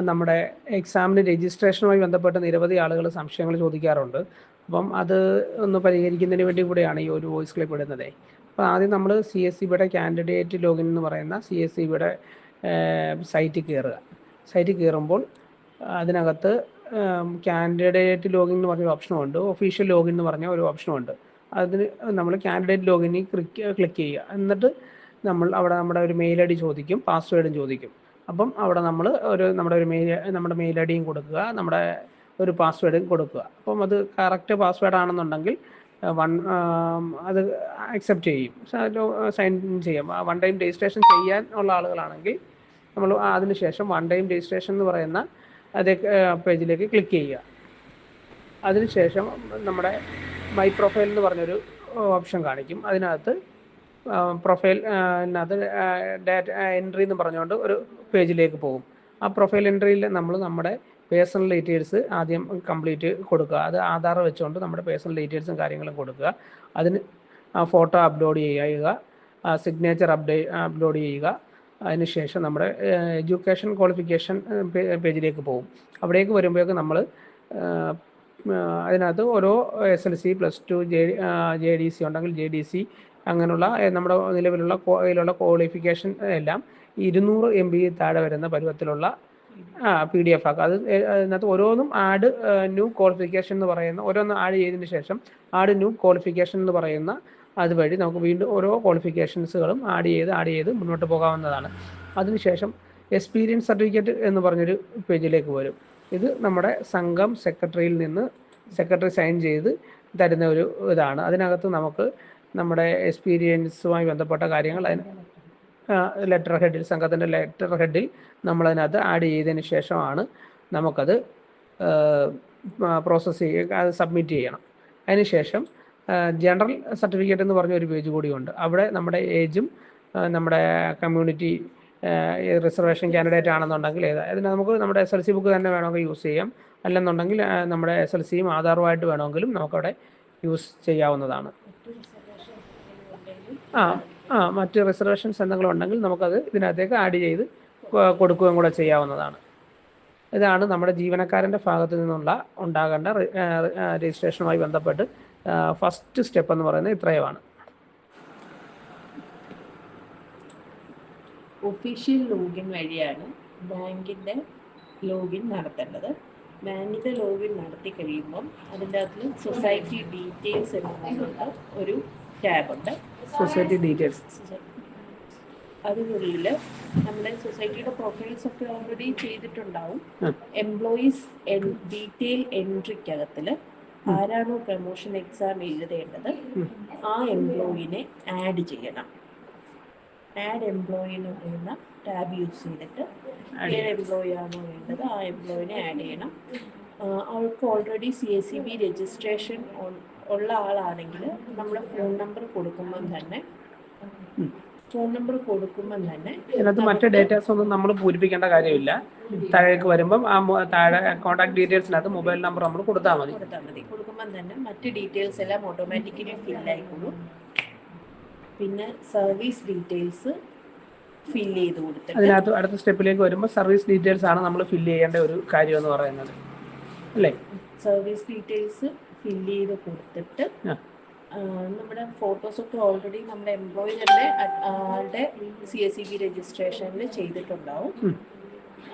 നമ്മുടെ എക്സാമിന് രജിസ്ട്രേഷനുമായി ബന്ധപ്പെട്ട് നിരവധി ആളുകൾ സംശയങ്ങൾ ചോദിക്കാറുണ്ട്. അപ്പം അത് ഒന്ന് പരിഹരിക്കുന്നതിന് വേണ്ടി കൂടെയാണ് ഈ ഒരു വോയിസ് ക്ലിപ്പ് ഇടുന്നത്. അപ്പോൾ ആദ്യം നമ്മൾ സി എസ് സി ബിയുടെ കാൻഡിഡേറ്റ് ലോഗിൻ എന്ന് പറയുന്ന സി എസ് സി ബിയുടെ സൈറ്റിൽ കയറുക. സൈറ്റിൽ കയറുമ്പോൾ അതിനകത്ത് കാൻഡിഡേറ്റ് ലോഗിൻ എന്ന് പറഞ്ഞ ഓപ്ഷനും ഉണ്ട്. ഒഫീഷ്യൽ ലോഗിൻ എന്ന് പറഞ്ഞ ഒരു ഓപ്ഷനും ഉണ്ട്. അതിന് നമ്മൾ കാൻഡിഡേറ്റ് ലോഗിനിൽ ക്ലിക്ക് ക്ലിക്ക് ചെയ്യുക. എന്നിട്ട് നമ്മൾ അവിടെ നമ്മുടെ ഒരു മെയിൽ ഐ ഡി ചോദിക്കും പാസ്വേഡും ചോദിക്കും. അപ്പം അവിടെ നമ്മൾ ഒരു നമ്മുടെ ഒരു മെയിൽ നമ്മുടെ മെയിൽ ഐ ഡിയും കൊടുക്കുക നമ്മുടെ ഒരു പാസ്വേഡും കൊടുക്കുക. അപ്പം അത് കറക്റ്റ് പാസ്വേഡ് ആണെന്നുണ്ടെങ്കിൽ വൺ അത് അക്സെപ്റ്റ് ചെയ്യും. സൈൻ ചെയ്യാം. വൺ ടൈം രജിസ്ട്രേഷൻ ചെയ്യാൻ ഉള്ള ആളുകളാണെങ്കിൽ നമ്മൾ അതിനുശേഷം വൺ ടൈം രജിസ്ട്രേഷൻ എന്ന് പറയുന്ന അതേ പേജിലേക്ക് ക്ലിക്ക് ചെയ്യുക. അതിനുശേഷം നമ്മുടെ മൈ പ്രൊഫൈൽ എന്ന് പറഞ്ഞൊരു ഓപ്ഷൻ കാണിക്കും. അതിനകത്ത് പ്രൊഫൈൽ അത് ഡാറ്റ എൻട്രി എന്ന് പറഞ്ഞുകൊണ്ട് ഒരു പേജിലേക്ക് പോകും. ആ പ്രൊഫൈൽ എൻട്രിയിൽ നമ്മൾ നമ്മുടെ പേഴ്സണൽ ഡീറ്റെയിൽസ് ആദ്യം കംപ്ലീറ്റ് കൊടുക്കുക. അത് ആധാർ വെച്ചുകൊണ്ട് നമ്മുടെ പേഴ്സണൽ ഡീറ്റെയിൽസും കാര്യങ്ങളും കൊടുക്കുക. അതിന് ഫോട്ടോ അപ്ലോഡ് ചെയ്യുക. സിഗ്നേച്ചർ അപ്ഡേ അപ്ലോഡ് ചെയ്യുക. അതിനുശേഷം നമ്മുടെ എഡ്യൂക്കേഷൻ ക്വാളിഫിക്കേഷൻ പേജിലേക്ക് പോകും. അവിടേക്ക് വരുമ്പോഴേക്ക് നമ്മൾ അതിനകത്ത് ഓരോ S L C plus two J J D C ഉണ്ടെങ്കിൽ ജെ ഡി സി അങ്ങനെയുള്ള നമ്മുടെ നിലവിലുള്ള കയ്യിലുള്ള ക്വാളിഫിക്കേഷൻ എല്ലാം ഇരുന്നൂറ് എം ബി താഴെ വരുന്ന പരുവത്തിലുള്ള ആ പി ഡി എഫ് ആക്കുക അത് അതിനകത്ത് ഓരോന്നും ആഡ് ന്യൂ ക്വാളിഫിക്കേഷൻ എന്ന് പറയുന്ന ഓരോന്ന് ആഡ് ചെയ്തതിന് ശേഷം ആഡ് ന്യൂ ക്വാളിഫിക്കേഷൻ എന്ന് പറയുന്ന അതുവഴി നമുക്ക് വീണ്ടും ഓരോ ക്വാളിഫിക്കേഷൻസുകളും ആഡ് ചെയ്ത് ആഡ് ചെയ്ത് മുന്നോട്ട് പോകാവുന്നതാണ്. അതിനുശേഷം എക്സ്പീരിയൻസ് സർട്ടിഫിക്കറ്റ് എന്ന് പറഞ്ഞൊരു പേജിലേക്ക് വരും. ഇത് നമ്മുടെ സംഘം സെക്രട്ടറിയിൽ നിന്ന് സെക്രട്ടറി സൈൻ ചെയ്ത് തരുന്ന ഒരു ഇതാണ്. അതിനകത്ത് നമുക്ക് നമ്മുടെ എക്സ്പീരിയൻസുമായി ബന്ധപ്പെട്ട കാര്യങ്ങൾ അതിന് ലെറ്റർ ഹെഡിൽ സംഘത്തിന്റെ ലെറ്റർ ഹെഡിൽ നമ്മളതിനകത്ത് ആഡ് ചെയ്തതിന് ശേഷമാണ് നമുക്കത് പ്രോസസ്സ് ചെയ്യുക അത് സബ്മിറ്റ് ചെയ്യണം. അതിനുശേഷം ജനറൽ സർട്ടിഫിക്കറ്റ് എന്ന് പറഞ്ഞ ഒരു പേജ് കൂടിയുണ്ട്. അവിടെ നമ്മുടെ ഏജും നമ്മുടെ കമ്മ്യൂണിറ്റി റിസർവേഷൻ കാൻഡിഡേറ്റ് ആണെന്നുണ്ടെങ്കിൽ ഏതാ അതിന് നമുക്ക് നമ്മുടെ എസ് എൽ സി ബുക്ക് തന്നെ വേണമെങ്കിൽ യൂസ് ചെയ്യാം. അല്ലെന്നുണ്ടെങ്കിൽ നമ്മുടെ എസ് എൽ സിയും ആധാറുമായിട്ട് വേണമെങ്കിലും നമുക്കവിടെ യൂസ് ചെയ്യാവുന്നതാണ്. ആ ആ മറ്റ് റിസർവേഷൻസ് എന്തെങ്കിലും ഉണ്ടെങ്കിൽ നമുക്കത് ഇതിനകത്തേക്ക് ആഡ് ചെയ്ത് കൊടുക്കുകയും കൂടെ ചെയ്യാവുന്നതാണ്. ഇതാണ് നമ്മുടെ ജീവനക്കാരന്റെ ഭാഗത്തു നിന്നുള്ള ഉണ്ടാകേണ്ട രജിസ്ട്രേഷനുമായി ബന്ധപ്പെട്ട് ഫസ്റ്റ് സ്റ്റെപ്പ് എന്ന് പറയുന്നത് ഇത്രയുമാണ്. ഒഫീഷ്യൽ ലോഗിൻ വഴിയാണ് ബാങ്കിന്റെ ലോഗിൻ നടത്തേണ്ടത്. ബാങ്കിന്റെ ലോഗിൻ നടത്തി കഴിയുമ്പം അതിന്റെ അകത്ത് സൊസൈറ്റി ഡീറ്റെയിൽസ് എന്ന് പറഞ്ഞിട്ട് ഒരു ടാബുണ്ട് സൊസൈറ്റി ഡീറ്റെയിൽസ്. അതിനുള്ളിൽ നമ്മുടെ സൊസൈറ്റിയുടെ പ്രൊഫൈൽസ് ഒക്കെ ഓൾറെഡി ചെയ്തിട്ടുണ്ടാവും. എംപ്ലോയീസ് ഡീറ്റെയിൽ എൻട്രിക്കകത്തിൽ ആരാണോ പ്രൊമോഷൻ എക്സാം എഴുതേണ്ടത് ആ എംപ്ലോയിനെ ആഡ് ചെയ്യണം. ആഡ് എംപ്ലോയി എന്ന് പറയുന്ന ടാബ് യൂസ് ചെയ്തിട്ട് ഏത് എംപ്ലോയി ആണോ വേണ്ടത് ആ എംപ്ലോയിനെ ആഡ് ചെയ്യണം. അവർക്ക് already C S C B registration ഉള്ള ആളാണെങ്കിൽ നമ്മൾ ഫോൺ നമ്പർ കൊടുക്കുമ്പം തന്നെ ഫോൺ നമ്പർ കൊടുക്കുമ്പം തന്നെ ഇതിനകത്ത് മറ്റ് ഡേറ്റാസ് ഒന്നും നമ്മൾ പൂരിപ്പിക്കേണ്ട കാര്യമില്ല. താഴേക്ക് വരുമ്പം ആ താഴെ കോൺടാക്ട് ഡീറ്റെയിൽസിനകത്ത് മൊബൈൽ നമ്പർ നമ്മൾ കൊടുത്താൽ മതി. കൊടുത്താൽ മതി. കൊടുക്കുമ്പം തന്നെ മറ്റ് ഡീറ്റെയിൽസ് എല്ലാം ഓട്ടോമാറ്റിക്കലി ഫില്ലായിക്കോളും പിന്നെ സർവീസ് ഡീറ്റെയിൽസ് ഫില്ല് ചെയ്ത് കൊടുത്തിട്ട് അതിനകത്ത് അടുത്ത സ്റ്റെപ്പിലേക്ക് വരുമ്പോൾ സർവീസ് ഡീറ്റെയിൽസ് ആണ് നമ്മൾ ഫില്ല് ചെയ്യേണ്ട ഒരു കാര്യം എന്ന് പറയുന്നത്. അല്ലേ? സർവീസ് ഡീറ്റെയിൽസ് ഫില്ല് ചെയ്ത് കൊടുത്തിട്ട് നമ്മുടെ ഫോട്ടോസ് ഒക്കെ ഓൾറെഡി നമ്മുടെ എംപ്ലോയി തന്നെ ആളുടെ സി എസ് സി ബി രജിസ്ട്രേഷനിൽ ചെയ്തിട്ടുണ്ടാവും.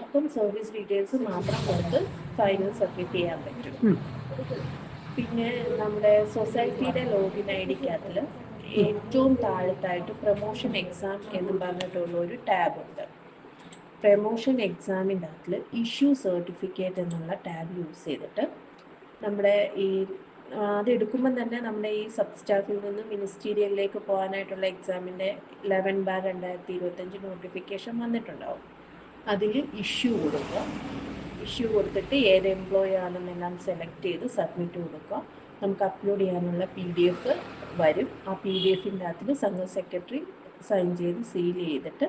അപ്പം സർവീസ് ഡീറ്റെയിൽസ് മാത്രം കൊടുത്ത് ഫൈനൽ സബ്മിറ്റ് ചെയ്യാൻ പറ്റും. പിന്നെ നമ്മുടെ സൊസൈറ്റിയുടെ ലോഗിൻ ഐ ഡിക്കകത്തിൽ ഏറ്റവും താഴത്തായിട്ട് പ്രൊമോഷൻ എക്സാം എന്ന് പറഞ്ഞിട്ടുള്ള ഒരു ടാബ് ഉണ്ട്. പ്രൊമോഷൻ എക്സാമിന്റെ അകത്തിൽ ഇഷ്യൂ സർട്ടിഫിക്കറ്റ് എന്നുള്ള ടാബ് യൂസ് ചെയ്തിട്ട് നമ്മുടെ ഈ അത് തന്നെ നമ്മുടെ ഈ സബ് സ്റ്റാഫിൽ നിന്ന് മിനിസ്റ്റീരിയലിലേക്ക് പോകാനായിട്ടുള്ള എക്സാമിന്റെ ലെവൻ ബാർ രണ്ടായിരത്തി ഇരുപത്തഞ്ച് നോട്ടിഫിക്കേഷൻ വന്നിട്ടുണ്ടാവും. അതിൽ ഇഷ്യൂ കൊടുക്കുക. ഇഷ്യൂ കൊടുത്തിട്ട് ഏത് എംപ്ലോയി ആണെന്നെല്ലാം സെലക്ട് ചെയ്ത് സബ്മിറ്റ് കൊടുക്കുക. നമുക്ക് അപ്ലോഡ് ചെയ്യാനുള്ള പി ഡി എഫ് വരും. ആ പി ഡി എഫിന്റെ അകത്തിൽ സംഘ സെക്രട്ടറി സൈൻ ചെയ്ത് സീൽ ചെയ്തിട്ട്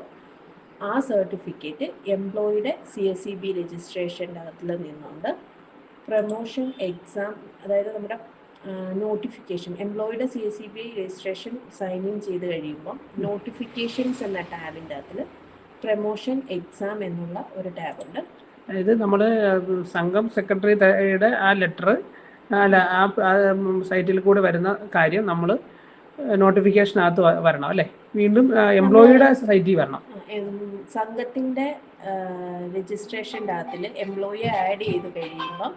ആ സർട്ടിഫിക്കറ്റ് എംപ്ലോയിയുടെ സി എസ് സി ബി രജിസ്ട്രേഷന്റെ അകത്തിൽ നിന്നുകൊണ്ട് പ്രമോഷൻ എക്സാം അതായത് നമ്മുടെ notification എംപ്ലോയിയുടെ C S C B registration sign in ചെയ്ത് കഴിയുമ്പം നോട്ടിഫിക്കേഷൻസ് എന്ന ടാബിന്റെ അകത്തിൽ പ്രമോഷൻ എക്സാം എന്നുള്ള ഒരു ടാബുണ്ട്. അതായത് നമ്മൾ സംഘം സെക്രട്ടറിയുടെ ആ ലെറ്റർ അല്ല ആ സൈറ്റിൽ കൂടെ വരുന്ന കാര്യം നമ്മൾ നോട്ടിഫിക്കേഷനകത്ത് വരണം അല്ലേ? വീണ്ടും എംപ്ലോയിയുടെ സൈറ്റിൽ വരണം. സംഘത്തിന്റെ രജിസ്ട്രേഷന്റെ അകത്തിൽ എംപ്ലോയിയെ ആഡ് ചെയ്ത് കഴിയുമ്പോൾ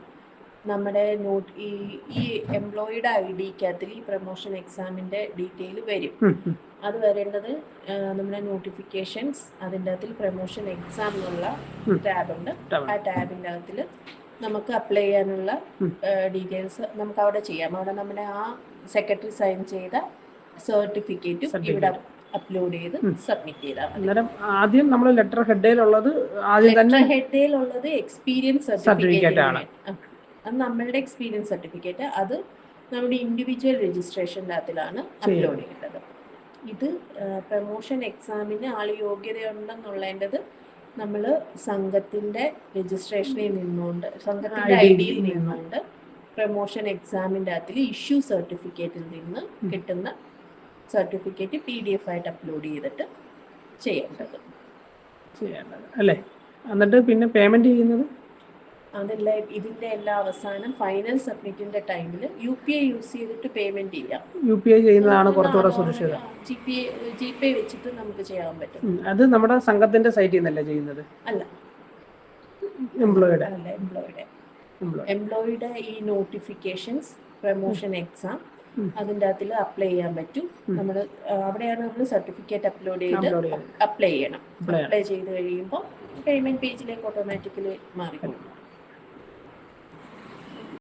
നമ്മുടെ നോട്ട് ഈ ഈ എംപ്ലോയിയുടെ ഐ ഡിക്കകത്തിൽ ഈ പ്രൊമോഷൻ എക്സാമിന്റെ ഡീറ്റെയിൽ വരും. അത് വരേണ്ടത് നമ്മുടെ നോട്ടിഫിക്കേഷൻസ് അതിന്റെ അകത്തിൽ പ്രൊമോഷൻ എക്സാം എന്നുള്ള ടാബുണ്ട്. ടാബ് ഉണ്ട് ആ ടാബിന്റെ അകത്തിൽ നമുക്ക് അപ്ലൈ ചെയ്യാനുള്ള ഡീറ്റെയിൽസ് നമുക്ക് അവിടെ ചെയ്യാം. അവിടെ നമ്മുടെ ആ സെക്രട്ടറി സൈൻ ചെയ്ത സർട്ടിഫിക്കറ്റ് ഇവിടെ അപ്ലോഡ് ചെയ്ത് സബ്മിറ്റ് ചെയ്താൽ അന്നേരം ആദ്യം നമ്മൾ ലെറ്റർ ഹെഡിലുള്ളത് ആദ്യം തന്നെ ഹെഡിലുള്ളത് എക്സ്പീരിയൻസ് സർട്ടിഫിക്കറ്റ് ആണ്. അത് നമ്മളുടെ എക്സ്പീരിയൻസ് സർട്ടിഫിക്കറ്റ് അത് നമ്മുടെ ഇൻഡിവിജ്വൽ രജിസ്ട്രേഷന്റെ അതിലാണ് അപ്ലോഡ് ചെയ്യേണ്ടത്. ഇത് പ്രൊമോഷൻ എക്സാമിന് ആൾ യോഗ്യതയുണ്ടെന്നുള്ളതിന്റെത് നമ്മൾ സംഘത്തിന്റെ രജിസ്ട്രേഷനിൽ നിന്നുകൊണ്ട് സംഘത്തിന്റെ ഐ ഡിയിൽ നിന്നുകൊണ്ട് പ്രൊമോഷൻ എക്സാമിന്റെ അതിൽ ഇഷ്യൂ സർട്ടിഫിക്കറ്റിൽ നിന്ന് കിട്ടുന്ന സർട്ടിഫിക്കറ്റ് പി ഡി എഫ് ആയിട്ട് അപ്ലോഡ് ചെയ്തിട്ട് ചെയ്യേണ്ടത്. ചെയ്യേണ്ടത്. അല്ലേ? എന്നിട്ട് പിന്നെ പേയ്മെന്റ് ചെയ്യുന്നത്? അതെല്ലാം ഇതിന്റെ എല്ലാ അവസാനം ഫൈനൽ സബ്മിറ്റിന്റെ ടൈമിൽ യു പി ഐ യൂസ് ചെയ്തിട്ട് പേയ്മെന്റ് ചെയ്യാം. യു പി ഐ ചെയ്യുന്നതാണ് കുറച്ചുകൂടെ സുരക്ഷിതം. ജി പി ജി പേ വെച്ചിട്ട് നമുക്ക് ചെയ്യാൻ പറ്റും. അത് നമ്മുടെ സംഘത്തിന്റെ സൈറ്റിൽ നിന്നല്ലേ ചെയ്യുന്നത്? അല്ല. എംപ്ലോയിയുടെ അല്ല എംപ്ലോയിയുടെ എംപ്ലോയി എംപ്ലോയിയുടെ ഈ നോട്ടിഫിക്കേഷൻസ് പ്രൊമോഷൻ എക്സാം അതിന്റെ അതിന്റെ അകത്തിൽ അപ്ലൈ ചെയ്യാൻ പറ്റും. നമ്മൾ അവിടെയാണ് നമ്മൾ സർട്ടിഫിക്കറ്റ് അപ്ലോഡ് ചെയ്ത് അപ്ലൈ ചെയ്യണം. ചെയ്യണം. അപ്ലൈ ചെയ്ത് കഴിയുമ്പോൾ പേയ്മെന്റ് പേജിലേക്ക് ഓട്ടോമാറ്റിക്കലി മാറിക്കൊള്ളും